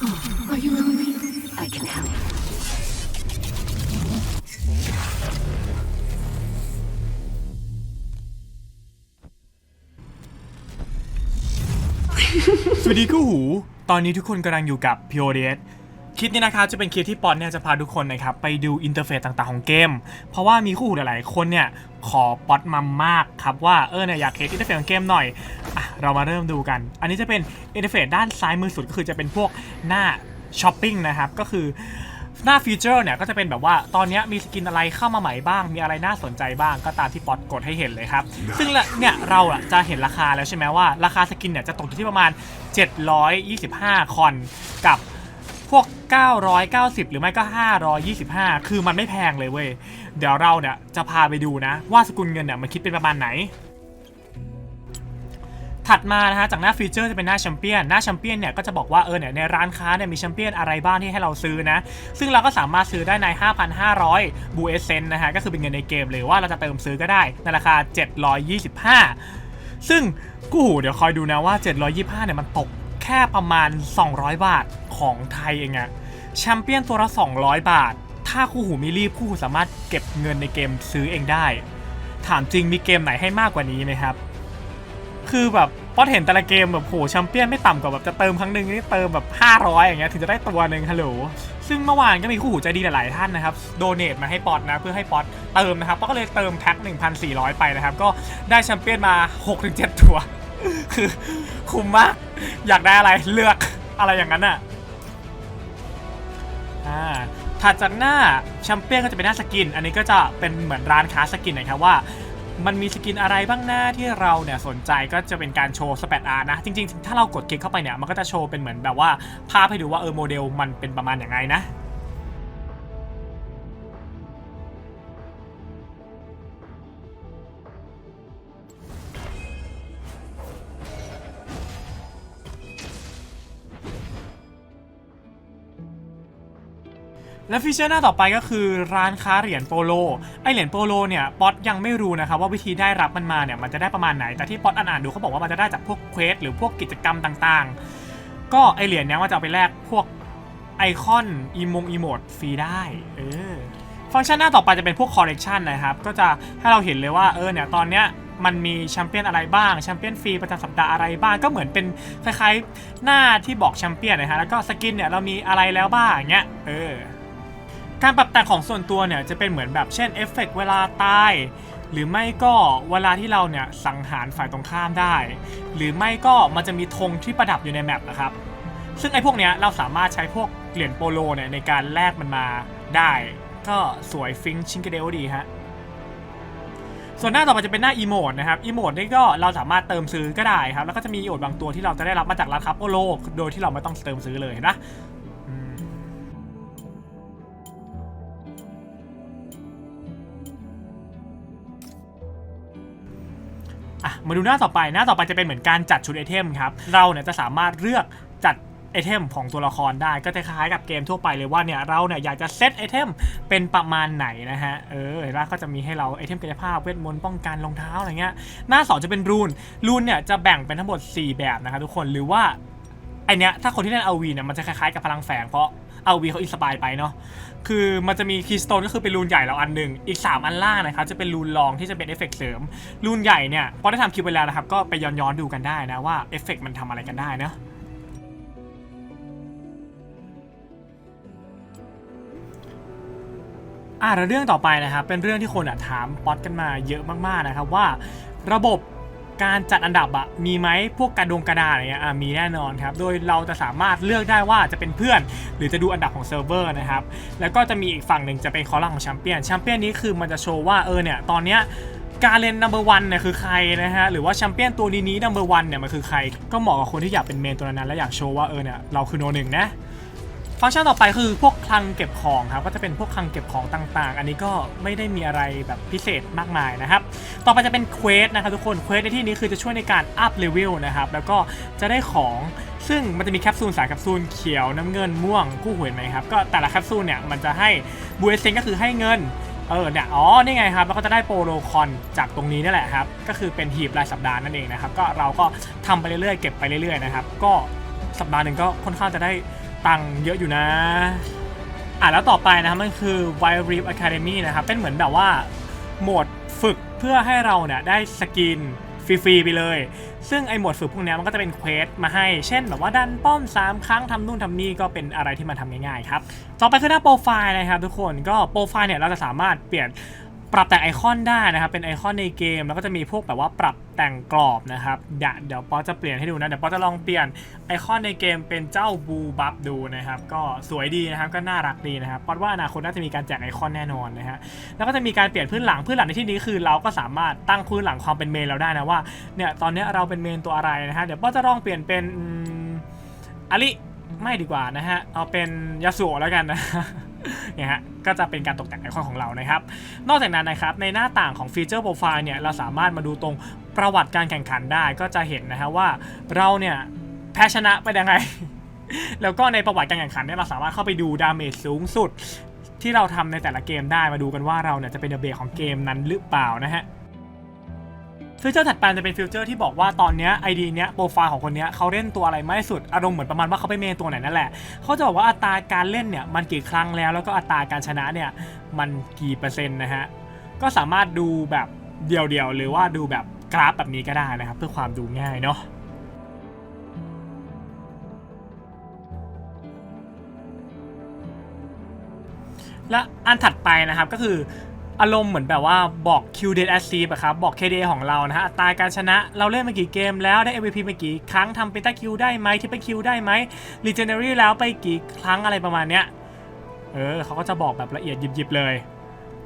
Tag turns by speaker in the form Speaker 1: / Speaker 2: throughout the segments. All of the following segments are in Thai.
Speaker 1: Are you lonely? I can help.
Speaker 2: สวัสดีคู่หู ตอนนี้ทุกคนกำลังอยู่กับ p o d s คลิปนี้นะครับจะเป็นคลิปที่ปอนเนี่ยจะพาทุกคนนะครับไปดูอินเทอร์เฟซต่างๆของเกม เพราะว่ามีคู่หูหลายๆคนเนี่ยขอปอดมามากครับว่าเออเนี่ยอยากเห็นอินเทอร์เฟซของเกมหน่อยอะเรามาเริ่มดูกัน อันนี้จะเป็นอินเทอร์เฟซด้านซ้ายมือสุดก็คือจะเป็นพวกหน้าช้อปปิ้งนะครับก็คือหน้าฟีเจอร์เนี่ยก็จะเป็นแบบว่าตอนเนี้ยมีสกินอะไรเข้ามาใหม่บ้าง มีอะไรน่าสนใจบ้างก็ตามที่ป๊อตกดให้เห็นเลยครับ ซึ่งละเนี่ยเราอะจะเห็นราคาแล้วใช่ไหมว่าราคาสกินเนี่ยจะตกอยู่ที่ประมาณ 725 คอนกับ พวก 990 หรือไม่ก็ 525 คือมันไม่แพงเลยเว้ย เดี๋ยวเราเนี่ยจะพาไปดูนะ ว่าสกุลเงินเนี่ยมันคิดเป็นประมาณไหน ถัดมานะฮะจากหน้าฟีเจอร์จะเป็นหน้าแชมเปี้ยน หน้าแชมเปี้ยนเนี่ยก็จะบอกว่าเออเนี่ยในร้านค้าเนี่ยมีแชมเปี้ยนอะไรบ้างที่ให้เราซื้อนะ ซึ่งเราก็สามารถซื้อได้ใน 5,500 บูเอเซนนะฮะ ก็คือเป็นเงินในเกมหรือว่าเราจะเติมซื้อก็ได้ในราคา 725 ซึ่งกูหูเดี๋ยวคอยดูนะว่า 725เนี่ยมันตก ค่ประมาณ 200 บาทของไทยเองอะแชมเปี้ยนตัวละ 200 บาท ถ้าคู่หูมีรีบคู่หูสามารถเก็บเงินในเกมซื้อเองได้ ถามจริงมีเกมไหนให้มากกว่านี้ไหมครับ คือแบบพอเห็นแต่ละเกมแบบโหแชมเปี้ยนไม่ต่ำกว่าแบบจะเติมครั้งหนึ่งนี่เติมแบบ 500 อย่างเงี้ยถึงจะได้ตัวหนึ่งฮัลโหลซึ่งเมื่อวานก็มีคู่หูใจดีหลาย ๆ ท่านนะครับโดเนทมาให้ป๊อตนะเพื่อให้ป๊อตเติมนะครับป๊อตก็เลยเติมแพ็ค1,400 ไปนะครับก็ได้แชมเปี้ยนมา 6-7 ตัว คือคุ้มมาก อยากได้อะไรเลือกอะไรอย่างนั้นอะอ่าถัดจากหน้าแชมเปี้ยนก็จะเป็นหน้าสกิน อันนี้ก็จะเป็นเหมือนร้านค้าสกินนะครับว่า มันมีสกินอะไรบ้างหน้าที่เราเนี่ยสนใจก็จะเป็นการโชว์สเปดอาร์นะ จริง ๆ ถ้าเรากดคลิกเข้าไปเนี่ยมันก็จะโชว์เป็นเหมือนแบบว่าภาพให้ดูว่าเออโมเดลมันเป็นประมาณอย่างไงนะ และฟีเจอร์หน้าต่อไปก็คือร้านค้าเหรียญโปโล ไอเหรียญโปโลเนี่ยป๊อตยังไม่รู้นะครับว่าวิธีได้รับมันมาเนี่ยมันจะได้ประมาณไหน แต่ที่ป๊อตอ่านดูเขาบอกว่ามันจะได้จากพวกเควสหรือพวกกิจกรรมต่างๆ ก็ไอเหรียญเนี้ยมันจะเอาไปแลกพวกไอคอนอีมงอีโมดฟรีได้เออฟังก์ชันหน้าต่อไปจะเป็นพวกคอร์เรคชันนะครับ ก็จะให้เราเห็นเลยว่าเออเนี่ยตอนเนี้ยมันมีแชมเปี้ยนอะไรบ้างแชมเปี้ยนฟรีประจำสัปดาห์อะไรบ้างก็เหมือนเป็นคล้ายๆหน้าที่บอกแชมเปี้ยนนะฮะแล้วก็สกินเนี่ยเรามีอะไรแล้วบ้างเงี้ยเออ การปรับแต่งของส่วนตัวเนี่ยจะเป็นเหมือนแบบเช่นเอฟเฟกต์เวลาตาย หรือไม่ก็เวลาที่เราเนี่ยสังหารฝ่ายตรงข้ามได้ หรือไม่ก็มันจะมีธงที่ประดับอยู่ในแมปนะครับ ซึ่งไอ้พวกเนี้ยเราสามารถใช้พวกเหรียญโปโลเนี่ยในการแลกมันมาได้ ก็สวยฟิงชิงเกเดลดีฮะส่วนหน้าต่อไปจะเป็นหน้าอีโมดนะครับอีโมดนี่ก็เราสามารถเติมซื้อก็ได้ครับ แล้วก็จะมีอีโมดบางตัวที่เราจะได้รับมาจากร้านค้าโปโล โดยที่เราไม่ต้องเติมซื้อเลยนะ มาดูหน้าต่อไปหน้าต่อไปจะเป็นเหมือนการจัดชุดไอเทมครับ เราเนี่ยจะสามารถเลือกจัดไอเทมของตัวละครได้ก็จะคล้ายกับเกมทั่วไปเลยว่าเนี่ยเราเนี่ยอยากจะเซตไอเทมเป็นประมาณไหนนะฮะเออแล้วก็จะมีให้เราไอเทมกายภาพเวทมนต์ป้องกันรองเท้าอะไรเงี้ยหน้าสองจะเป็นรูนรูนเนี่ยจะแบ่งเป็นทั้งหมด 4 แบบนะครับทุกคนหรือว่า ไอเนี้ยถ้าคนที่เล่นอวีเนี่ยมันจะคล้ายๆกับพลังแฝงเพราะอาวีเขาอินสปายไปเนาะคือมันจะมีคีย์สโตนก็คือเป็นรูนใหญ่แล้วอันหนึ่งอีก 3 อันล่างนะครับจะเป็นรูนรองที่จะเป็นเอฟเฟกต์เสริม รูนใหญ่เนี่ยพอได้ทำคลิปไปแล้วนะครับก็ไปย้อนๆดูกันได้นะว่าเอฟเฟกต์มันทำอะไรกันได้เนะอ่าแล้วเรื่องต่อไปนะครับเป็นเรื่องที่คนอะถามป๊อตกันมาเยอะมากๆนะครับว่า ระบบ การจัดอันดับอะมีไหมพวกกระดงกระดาษอะไรเงี้ยอะมีแน่นอนครับ โดยเราจะสามารถเลือกได้ว่าจะเป็นเพื่อน หรือจะดูอันดับของเซิร์ฟเวอร์นะครับ แล้วก็จะมีอีกฝั่งหนึ่งจะเป็นคอลัมน์ของแชมเปี้ยนแชมเปี้ยนนี้คือมันจะโชว์ว่าเออเนี่ยตอนเนี้ยการเลนนัมเบอร์วันเนี่ยคือใครนะฮะหรือว่าแชมเปี้ยนตัวนี้นี้นัมเบอร์วันเนี่ยมันคือใคร ก็เหมาะกับคนที่อยากเป็นเมนตัวนั้น และอยากโชว์ว่าเออเนี่ยเราคือโนหนึ่งนะ ฟังก์ชันต่อไปคือพวกคลังเก็บของครับก็จะเป็นพวกคลังเก็บของต่างๆ อันนี้ก็ไม่ได้มีอะไรแบบพิเศษมากมายนะครับ ต่อไปจะเป็นเควสนะครับทุกคนเควสในที่นี้คือจะช่วยในการอัพเลเวลนะครับแล้วก็จะได้ของซึ่งมันจะมีแคปซูลสายแคปซูลเขียวน้ำเงินม่วงคู่หูเห็นไหมครับก็แต่ละแคปซูลเนี่ยมันจะให้บูเอเซนก็คือให้เงินเออเนี่ยอ๋อนี่ไงครับแล้วก็จะได้โปรโลคอนจากตรงนี้นี่แหละครับก็คือเป็นหีบรายสัปดาห์นั่นเองนะครับก็เราก็ทำไปเรื่อยๆเก็บไปเรื่อยๆนะครับก็สัปดาห์หนึ่งก็ค่อนข้างจะได้ ตังค์เยอะอยู่นะ อะแล้วต่อไปนะครับมันคือ Wild Rift Academy นะครับ เป็นเหมือนแบบว่าโหมดฝึกเพื่อให้เราเนี่ยได้สกินฟรีๆไปเลย ซึ่งไอโหมดฝึกพวกนี้มันก็จะเป็นเควสมาให้ เช่นแบบว่าดันป้อม 3 ครั้งทำนู่นทำนี่ก็เป็นอะไรที่มันทำง่ายๆครับ ต่อไปคือหน้าโปรไฟล์นะครับทุกคน ก็โปรไฟล์เนี่ยเราจะสามารถเปลี่ยน ปรับแต่งไอคอนได้นะครับ เป็นไอคอนในเกม แล้วก็จะมีพวกแบบว่าปรับแต่งกรอบนะครับเดี๋ยวเดี๋ยวปอจะเปลี่ยนให้ดูนะ เดี๋ยวปอจะลองเปลี่ยนไอคอนในเกมเป็นเจ้าบูบับดูนะครับ ก็สวยดีนะครับ ก็น่ารักดีนะครับปอว่าอนาคตน่าจะมีการแจกไอคอนแน่นอนนะฮะ แล้วก็จะมีการเปลี่ยนพื้นหลัง พื้นหลังในที่นี้คือ เราก็สามารถตั้งพื้นหลังความเป็นเมนเราได้นะว่า เนี่ยตอนนี้เราเป็นเมนตัวอะไรนะฮะ เดี๋ยวปอจะลองเปลี่ยนเป็นอืมอาริไม่ดีกว่านะฮะ เอาเป็นยาสุโแล้วกันนะ เนี่ยฮะก็จะเป็นการตกแต่งไอคอนของเรานะครับ นอกจากนั้นนะครับในหน้าต่างของฟีเจอร์โปรไฟล์เนี่ยเราสามารถมาดูตรงประวัติการแข่งขันได้ก็จะเห็นนะฮะว่าเราเนี่ยแพ้ชนะไปยังไง แล้วก็ในประวัติการแข่งขันเนี่ยเราสามารถเข้าไปดูดาเมจสูงสุด ที่เราทำในแต่ละเกมได้มาดูกันว่าเราเนี่ยจะเป็นเดอะเบรกของเกมนั้นหรือเปล่านะฮะ ฟิวเจอร์ถัดไปจะเป็นฟิวเจอร์ที่บอกว่าตอนเนี้ยไอดีเนี้ยโปรไฟล์ของคนเนี้ยเขาเล่นตัวอะไรมากที่สุดอารมณ์เหมือนประมาณว่าเขาไปเมนตัวไหนนั่นแหละเขาจะบอกว่าอัตราการเล่นเนี่ยมันกี่ครั้งแล้วแล้วก็อัตราการชนะเนี่ยมันกี่เปอร์เซ็นต์นะฮะก็สามารถดูแบบเดี่ยวๆหรือว่าดูแบบกราฟแบบนี้ก็ได้นะครับ เพื่อความดูง่ายเนาะและอันถัดไปนะครับก็คือ อารมณ์เหมือนแบบว่าบอก Q date as sleep อะครับ บอก KDA ของเรานะฮะอัตราการชนะเราเล่นมากี่เกมแล้วได้ MVP มากี่ครั้งทำเป็นตาคิวได้ไหมที่เป็นคิวได้ไหม Legendary แล้วไปกี่ครั้งอะไรประมาณเนี้ยเออเขาก็จะบอกแบบละเอียดยิบๆเลย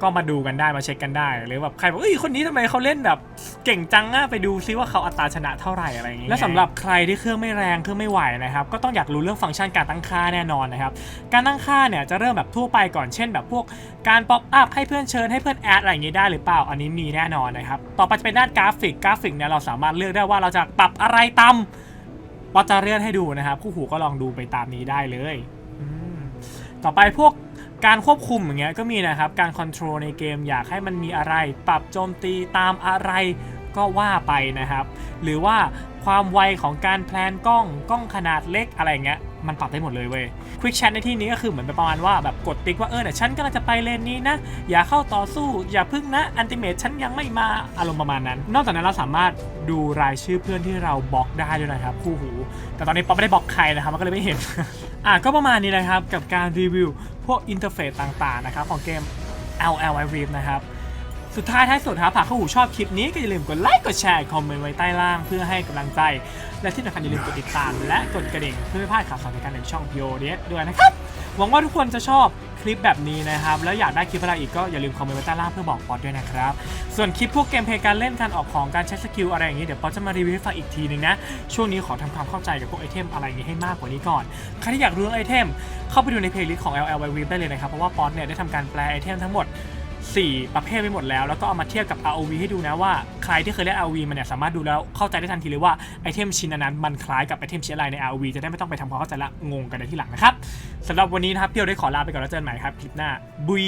Speaker 2: ก็มาดูกันได้มาเช็คกันได้ หรือแบบใครบอกเอ้ยคนนี้ทำไมเขาเล่นแบบเก่งจังอะไปดูซิว่าเขาอัตราชนะเท่าไหร่อะไรอย่างงี้และสำหรับใครที่เครื่องไม่แรงเครื่องไม่ไหวนะครับก็ต้องอยากรู้เรื่องฟังก์ชันการตั้งค่าแน่นอนนะครับการตั้งค่าเนี่ยจะเริ่มแบบทั่วไปก่อนเช่น แบบพวกการป๊อปอัพให้เพื่อนเชิญให้เพื่อนแอดอะไรอย่างงี้ได้หรือเปล่าอันนี้มีแน่นอนนะครับต่อไปจะเป็นด้านกราฟิกกราฟิกเนี่ยเราสามารถเลือกได้ว่าเราจะปรับอะไรตามปอจะเลื่อนให้ดูนะครับคู่หูก็ลองดูไปตามนี้ได้เลย ต่อไปพวกการควบคุมอย่างเงี้ยก็มีนะครับ การคอนโทรลในเกมอยากให้มันมีอะไร ปรับโจมตีตามอะไรก็ว่าไปนะครับ หรือว่าความไวของการแพลนกล้องกล้องขนาดเล็กอะไรเงี้ยมันปรับได้หมดเลยเว้ยควิกแชทในที่นี้ก็คือเหมือนประมาณว่าแบบกดติ๊กว่าเออเนี่ยฉันกำลังจะไปเลนนี้นะ อย่าเข้าต่อสู้ อย่าพึ่งนะอันติเมทฉันยังไม่มาอารมณ์ประมาณนั้น นอกจากนั้นเราสามารถดูรายชื่อเพื่อนที่เราบล็อกได้ด้วยนะครับคู่หู แต่ตอนนี้ป๊อปไม่ได้บล็อกใครนะครับมันก็เลยไม่เห็น อะก็ประมาณนี้นะครับกับการรีวิวพวกอินเทอร์เฟซต่างๆนะครับของเกม LL i r i f นะครับสุดท้ายท้ายสุดครับหากเข้าหูชอบคลิปนี้ก็อย่าลืมกดไลค์กดแชร์คอมเมนต์ไว้ใต้ล่างเพื่อให้กำลังใจ และที่สำคัญอย่าลืมกดติดตาม และกดกระดิ่งเพื่อไม่พลาดข่าวสารในการเล่นช่อง p o d ด้วยนะครับ หวังว่าทุกคนจะชอบคลิปแบบนี้นะครับ แล้วอยากได้คลิปอะไรอีกก็อย่าลืมคอมเมนต์ไว้ใต้ล่างเพื่อบอกป๊อดด้วยนะครับ ส่วนคลิปพวกเกมเพลย์การเล่นการออกของการใช้สกิลอะไรอย่างนี้เดี๋ยวป๊อจะมารีวิวให้ฟังอีกทีหนึงนะ ช่วงนี้ขอทำความเข้าใจกับพวกไอเทมอะไรอย่างนี้ให้มากกว่านี้ก่อน ใครที่อยากรู้เรื่องไอเทมเข้าไปดูในเพลย์ลิสต์ของ LL w i v ได้เลยนะครับเพราะว่าป๊อตเนี่ยได้ทำการแปลไอเทมทั้งหมด 4 ประเภทไปหมดแล้ว แล้วก็เอามาเทียบกับ ROV ให้ดูนะว่าใครที่เคยเล่น ROV มันเนี่ยสามารถดูแล้วเข้าใจได้ทันทีเลยว่าไอเทมชิ้นนั้นมันคล้ายกับไอเทมชิ้นอะไรใน ROV จะได้ไม่ต้องไปทำความเข้าใจละงงกันในที่หลังนะครับสำหรับวันนี้นะครับเพียวได้ขอลาไปก่อนแล้วเจอกันใหม่ครับคลิปหน้าบุย